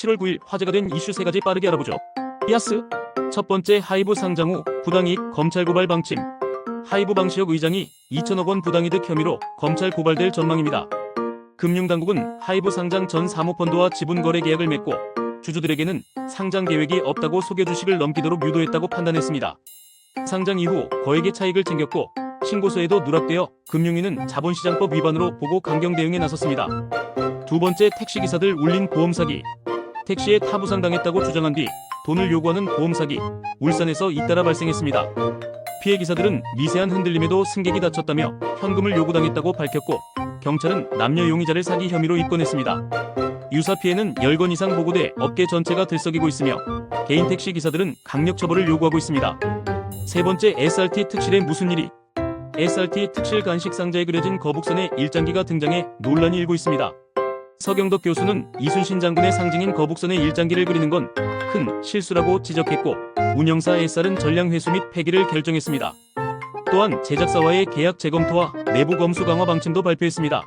7월 9일 화제가 된 이슈 세 가지 빠르게 알아보죠. 야스 첫 번째 하이브 상장 후 부당이익 검찰 고발 방침. 하이브 방시혁 의장이 2천억 원 부당이득 혐의로 검찰 고발될 전망입니다. 금융당국은 하이브 상장 전 사모펀드와 지분 거래 계약을 맺고 주주들에게는 상장 계획이 없다고 소개 주식을 넘기도록 유도했다고 판단했습니다. 상장 이후 거액의 차익을 챙겼고 신고서에도 누락되어 금융위는 자본시장법 위반으로 보고 강경 대응에 나섰습니다. 두 번째 택시기사들 울린 보험 사기. 택시에 타부상당했다고 주장한 뒤 돈을 요구하는 보험 사기. 울산에서 잇따라 발생했습니다. 피해 기사들은 미세한 흔들림에도 승객이 다쳤다며 현금을 요구당했다고 밝혔고 경찰은 남녀 용의자를 사기 혐의로 입건했습니다. 유사 피해는 10건 이상 보고돼 업계 전체가 들썩이고 있으며 개인 택시 기사들은 강력 처벌을 요구하고 있습니다. 세 번째 SRT 특실에 무슨 일이? SRT 특실 간식 상자에 그려진 거북선의 일장기가 등장해 논란이 일고 있습니다. 서경덕 교수는 이순신 장군의 상징인 거북선의 일장기를 그리는 건 큰 실수라고 지적했고 운영사 SR은 전량 회수 및 폐기를 결정했습니다. 또한 제작사와의 계약 재검토와 내부 검수 강화 방침도 발표했습니다.